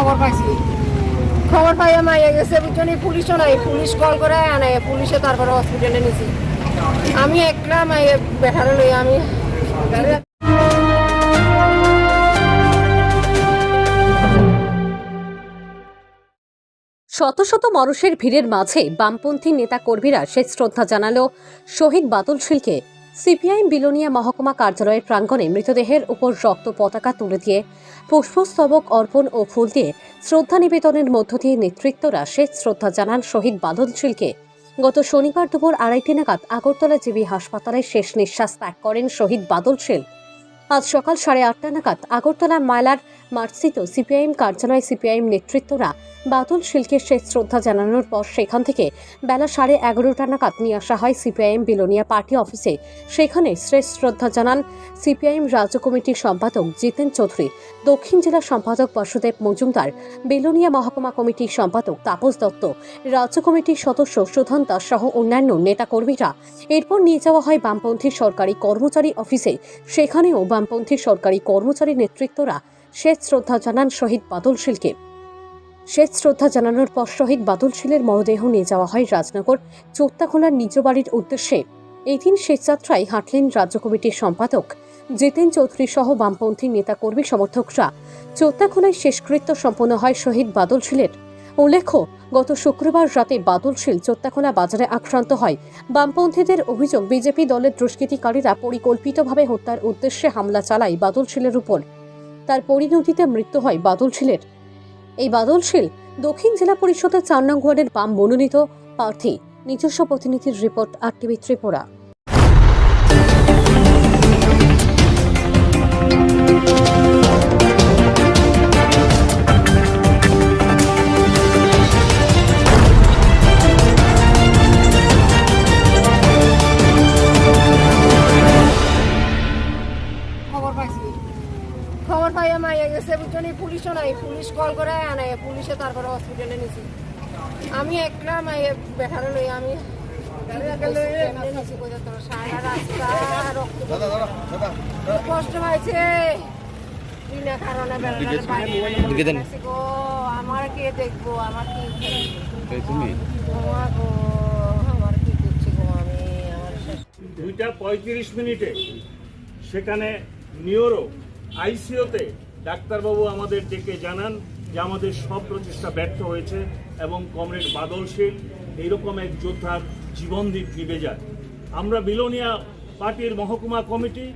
খবর পাইছি। খবর পাই মাইয়া গেছে বুঝছনি পুলিশও নাই পুলিশ কল করে আনে পুলিশে তারপরে হসপিটালে নিছি। আমি একলা মাইয়া বেঠারে লই আমি শত শত মানুষের ভিড়ের মাঝে বামপন্থী নেতা কর্মীরা শেষ শ্রদ্ধা জানালো শহীদ বাদল শিলকে। সিপিআইএম বিলোনিয়া মহকুমা কার্যালয়ের প্রাঙ্গণে মৃতদেহের উপর রক্ত পতাকা তুলে দিয়ে পুষ্পস্তবক অর্পণ ও ফুল দিয়ে শ্রদ্ধা নিবেদনের মধ্য দিয়ে নেতৃত্বরা শেষ শ্রদ্ধা জানান শহীদ বাদল শিলকে গত শনিবার দুপুর আড়াইটে নাগাদ আগরতলা জিবি হাসপাতালে শেষ নিঃশ্বাস ত্যাগ করেন শহীদ বাদল শিল আজ সকাল সাড়ে আটটা নাগাদ আগরতলা মায়লার মার্সিত সিপিআইএম কার্যালয় সিপিআইএম নেতৃত্বরা বাদল শিলকে শেষ শ্রদ্ধা জানানোর পর সেখান থেকে বেলা সাড়ে এগারোটা নাগাদ নিয়ে আসা হয় সিপিআইএম বিলোনিয়া পার্টি অফিসে। সেখানে শেষ শ্রদ্ধা জানান সিপিআইএম রাজ্য কমিটির সম্পাদক জিতেন চৌধুরী, দক্ষিণ জেলা সম্পাদক বাসুদেব মজুমদার, বেলোনিয়া মহকুমা কমিটির সম্পাদক তাপস দত্ত, রাজ্য কমিটির সদস্য সুধন দাস সহ অন্যান্য নেতাকর্মীরা। এরপর নিয়ে যাওয়া হয় বামপন্থী সরকারি কর্মচারী অফিসে। সেখানেও বামপন্থী সরকারি কর্মচারী নেতৃত্বরা শেষ শ্রদ্ধা জানান শহীদ বাদল শিলকে। শেষ শ্রদ্ধা জানানোর পর শহীদ বাদল শীলের মরদেহ নিয়ে যাওয়া হয় রাজনগর, চোত্তাখোলার নিজ বাড়ির উদ্দেশ্যে। এই দিন শেষ যাত্রায় হাঁটলেন রাজ্য কমিটির সম্পাদক জিতেন চৌধুরী সহ বামপন্থী নেতাকর্মী সমর্থকরা। চোত্তাখোলায় শেষকৃত্য সম্পন্ন হয় শহীদ বাদল শীলের। উল্লেখ্য, গত শুক্রবার রাতে বাদল শীল চোত্তাখোলা বাজারে আক্রান্ত হয়। বামপন্থীদের অভিযোগ, বিজেপি দলের দুষ্কৃতিকারীরা পরিকল্পিতভাবে হত্যার উদ্দেশ্যে হামলা চালায় বাদল শীলের উপর। তার পরিণতিতে মৃত্যু হয় বাদল শীলের এই বাদলশীল দক্ষিণ জেলা পরিষদের চার নং ওয়ার্ডের বাম মনোনীত প্রার্থী, নিজস্ব প্রতিনিধির রিপোর্ট আর টিভি ত্রিপুরা। মাইয়া গেছে বুঝছনি পুলিশও নাই। পুলিশ কল করে আনে পুলিশে তারপরে হসপিটালে নিছি। আমি একলা মাইয়া বেঠারে লই আমি কষ্ট বিনা কারণে আমার কে দেখব? আমার কি আমার কি করছি গো আমি? আমার দুইটা পঁয়ত্রিশ মিনিটে সেখানে নিওরো আইসিওতে ডাক্তারবাবু আমাদের ডেকে জানান যে আমাদের সব প্রচেষ্টা ব্যর্থ হয়েছে এবং কমরেড বাদল বাদলশীল এইরকম এক যোদ্ধার জীবন দিক নিবে যায়। আমরা বিলোনিয়া পার্টির মহকুমা কমিটি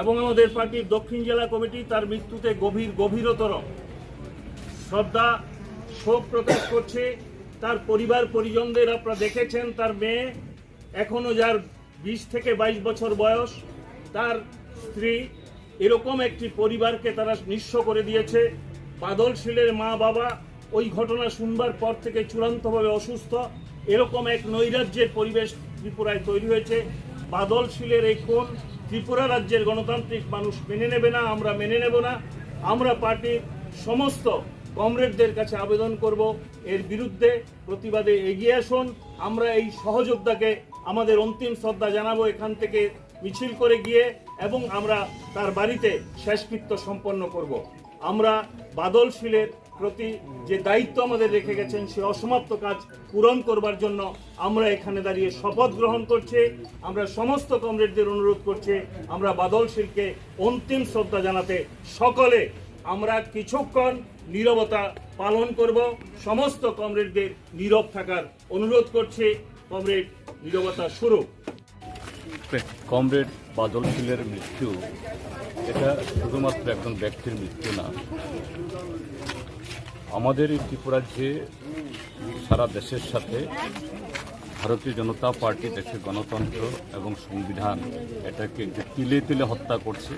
এবং আমাদের পার্টির দক্ষিণ জেলা কমিটি তার মৃত্যুতে গভীর গভীরতর শ্রদ্ধা, শোক প্রকাশ করছে। তার পরিবার, পরিজনদের আপনারা দেখেছেন, তার মেয়ে এখনও যার বিশ থেকে বাইশ বছর বয়স। তার স্ত্রী এরকম একটি পরিবারকে তারা নিঃস্ব করে দিয়েছে। বাদল শীলের মা বাবা ওই ঘটনা শুনবার পর থেকে চূড়ান্তভাবে অসুস্থ। এরকম এক নৈরাজ্যের পরিবেশ ত্রিপুরায় তৈরি হয়েছে। বাদল শীলের এই কোন ত্রিপুরা রাজ্যের গণতান্ত্রিক মানুষ মেনে নেবে না, আমরা মেনে নেব না। আমরা পার্টির সমস্ত কমরেডদের কাছে আবেদন করব। এর বিরুদ্ধে প্রতিবাদে এগিয়ে আসুন। আমরা এই সহযোদ্ধাকে আমাদের অন্তিম শ্রদ্ধা জানাব। এখান থেকে মিছিল করে গিয়ে এবং আমরা তার বাড়িতে শেষকৃত্য সম্পন্ন করব। আমরা বাদল শিলের প্রতি যে দায়িত্ব আমাদের রেখে গেছেন, সে অসমাপ্ত কাজ পূরণ করবার জন্য আমরা এখানে দাঁড়িয়ে শপথ গ্রহণ করছি। আমরা সমস্ত কমরেডদের অনুরোধ করছি, আমরা বাদল শিলকে অন্তিম শ্রদ্ধা জানাতে সকলে আমরা কিছুক্ষণ নীরবতা পালন করব। সমস্ত কমরেডদের নীরব থাকার অনুরোধ করছি। কমরেড, নীরবতা শুরু। কমরেড বাদল শীলের মৃত্যু, এটা শুধুমাত্র একজন ব্যক্তির মৃত্যু না আমাদের এই ত্রিপুরাজ্যে সারা দেশের সাথে ভারতীয় জনতা পার্টি দেশের গণতন্ত্র এবং সংবিধান এটাকে যে তিলে তিলে হত্যা করছে,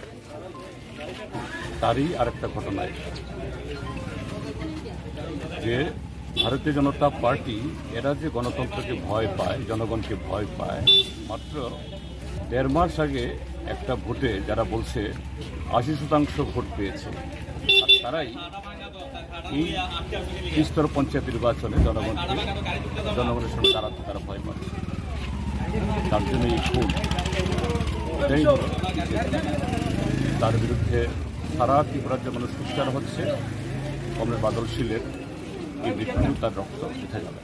তারই আরেকটা ঘটনা এটা। যে ভারতীয় জনতা পার্টি, এরা যে গণতন্ত্রকে ভয় পায়, জনগণকে ভয় পায়, মাত্র দেড় মাস আগে একটা ভোটে যারা বলছে আশি শতাংশ ভোট পেয়েছে, আর তারাই এই ত্রিস্তর পঞ্চায়েত নির্বাচনে জনগণকে জনগণের সঙ্গে দাঁড়াতে তারা ভয় পাচ্ছে। তার জন্য এই খুন তার বিরুদ্ধে সারা ত্রিপুরার মানুষ সুস্কার হচ্ছে কমরেড বাদল শীলের এই মৃত্যু তার রক্ত উঠে যাবে।